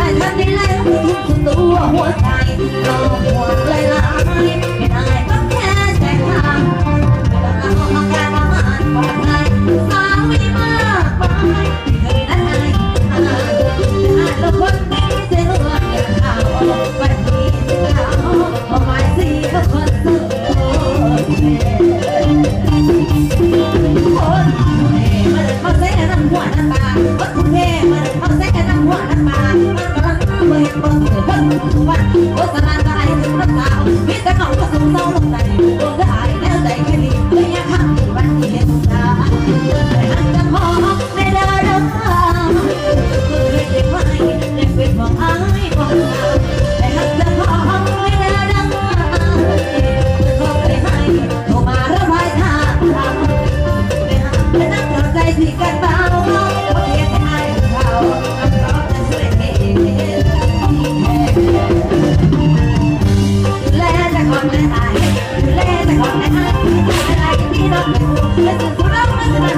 อันนั้นได้แล้วทุกตัวหัวใจ Thank you. Let's go.